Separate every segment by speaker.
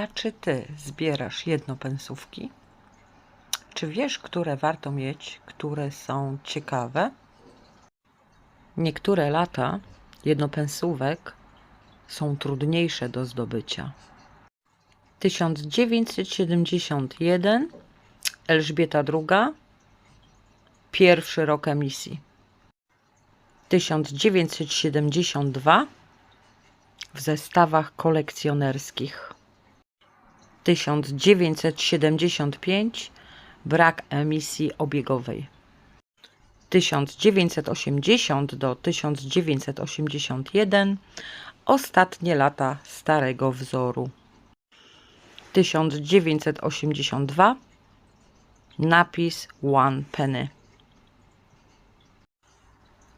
Speaker 1: A czy ty zbierasz jednopensówki? Czy wiesz, które warto mieć, które są ciekawe? Niektóre lata jednopensówek są trudniejsze do zdobycia. 1971 Elżbieta II pierwszy rok emisji. 1972 w zestawach kolekcjonerskich. 1975 brak emisji obiegowej. 1980 do 1981 ostatnie lata starego wzoru. 1982 napis One Penny.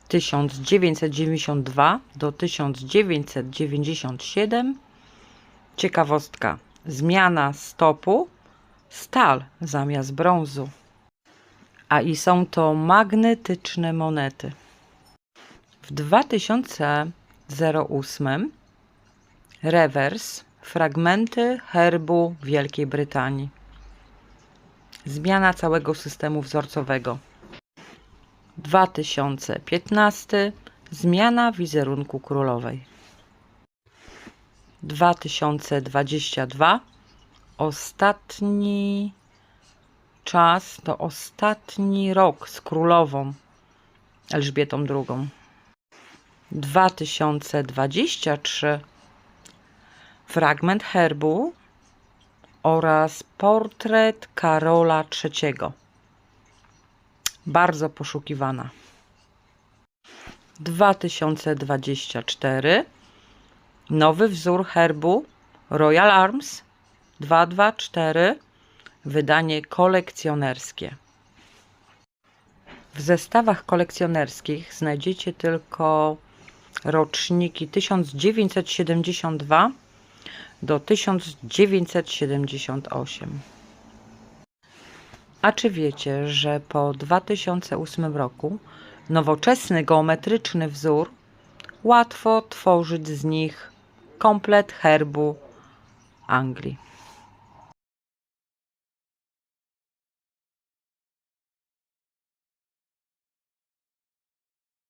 Speaker 1: 1992 do 1997 ciekawostka zmiana stopu stal zamiast brązu. A i są to magnetyczne monety. W 2008 rewers fragmenty herbu Wielkiej Brytanii. Zmiana całego systemu wzorcowego. 2015 Zmiana wizerunku królowej. 2022 Ostatni czas to ostatni rok z królową Elżbietą II. 2023 Fragment herbu oraz portret Karola III bardzo poszukiwana. 2024 nowy wzór herbu Royal Arms 224 wydanie kolekcjonerskie. W zestawach kolekcjonerskich znajdziecie tylko roczniki 1972 do 1978. A czy wiecie, że po 2008 roku nowoczesny geometryczny wzór łatwo tworzyć z nich komplet herbu Anglii?